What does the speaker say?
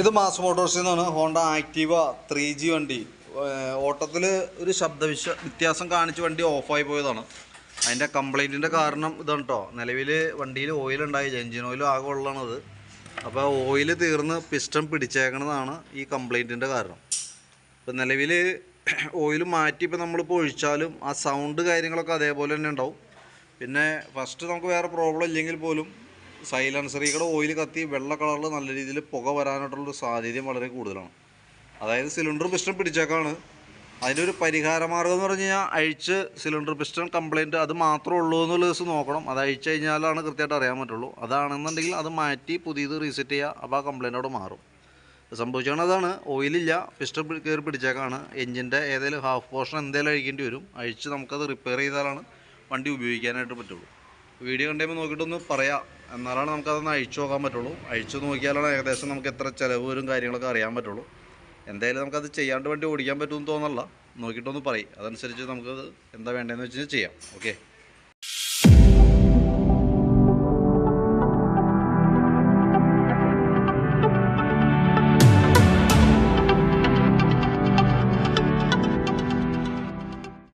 ഇത് മാസ് മോട്ടോഴ്സിൽ നിന്നാണ്. Honda Activa three G വണ്ടി. ഓട്ടത്തിൽ ഒരു ശബ്ദ വിശ വ്യത്യാസം കാണിച്ച് വണ്ടി ഓഫായി പോയതാണ്. അതിന്റെ കംപ്ലൈന്റിന്റെ കാരണം ഇതാണ് കേട്ടോ നിലവിൽ വണ്ടിയിൽ ഓയിൽ ഉണ്ടായി. എഞ്ചിൻ ഓയിൽ ആകെ ഉള്ളതാണത് അപ്പോൾ ഓയിൽ തീർന്ന് പിസ്റ്റം പിടിച്ചേക്കണതാണ് ഈ കംപ്ലൈന്റിന്റെ കാരണം. ഇപ്പം നിലവിൽ ഓയിൽ മാറ്റി ഇപ്പം നമ്മളിപ്പോൾ ഒഴിച്ചാലും ആ സൗണ്ട് കാര്യങ്ങളൊക്കെ അതേപോലെ തന്നെ ഉണ്ടാവും. പിന്നെ ഫസ്റ്റ് നമുക്ക് വേറെ പ്രോബ്ലം ഇല്ലെങ്കിൽ പോലും സൈലൻസറിയുടെ ഓയിൽ കത്തി വെള്ള കളറിൽ നല്ല രീതിയിൽ പുക വരാനായിട്ടുള്ളൊരു സാധ്യതയും വളരെ കൂടുതലാണ്. അതായത് സിലിണ്ടർ പിസ്റ്റൺ പിടിച്ചേക്കാണ്. അതിന്റെ ഒരു പരിഹാര മാർഗം എന്ന് പറഞ്ഞു കഴിഞ്ഞാൽ അഴിച്ച് സിലിണ്ടർ പിസ്റ്റൺ കംപ്ലയിന്റ് അത് മാത്രമേ ഉള്ളൂ എന്നുള്ള ദിവസം നോക്കണം. അത് അഴിച്ച് കഴിഞ്ഞാലാണ് കൃത്യമായിട്ട് അറിയാൻ പറ്റുള്ളൂ. അതാണെന്നുണ്ടെങ്കിൽ അത് മാറ്റി പുതിയത് റീസെറ്റ് ചെയ്യുക അപ്പോൾ ആ കംപ്ലയിന്റ് അവിടെ മാറും. സംഭവിച്ചാണ് അതാണ് ഓയിലില്ല പിസ്റ്റൺ കയറി പിടിച്ചേക്കാണ്. എഞ്ചിന്റെ ഏതെങ്കിലും ഹാഫ് പോർഷൻ എന്തെങ്കിലും അഴിക്കേണ്ടി വരും. അഴിച്ച് നമുക്കത് റിപ്പയർ ചെയ്താലാണ് വണ്ടി ഉപയോഗിക്കാനായിട്ട് പറ്റുള്ളൂ. വീഡിയോ കണ്ടുമ്പോൾ നോക്കിയിട്ടൊന്ന് പറയാം. എന്നാലാണ് നമുക്കതൊന്ന് അഴിച്ചു നോക്കാൻ പറ്റുള്ളൂ. അഴിച്ചു നോക്കിയാലാണ് ഏകദേശം നമുക്ക് എത്ര ചിലവ് വരും കാര്യങ്ങളൊക്കെ അറിയാൻ പറ്റുള്ളൂ. എന്തായാലും നമുക്കത് ചെയ്യാണ്ട് വണ്ടി ഓടിക്കാൻ പറ്റുമെന്ന് തോന്നല്ല നോക്കിയിട്ടൊന്ന് പറയും. അതനുസരിച്ച് നമുക്കത് എന്താ വേണ്ടതെന്ന് വെച്ച് ചെയ്യാം. ഓക്കെ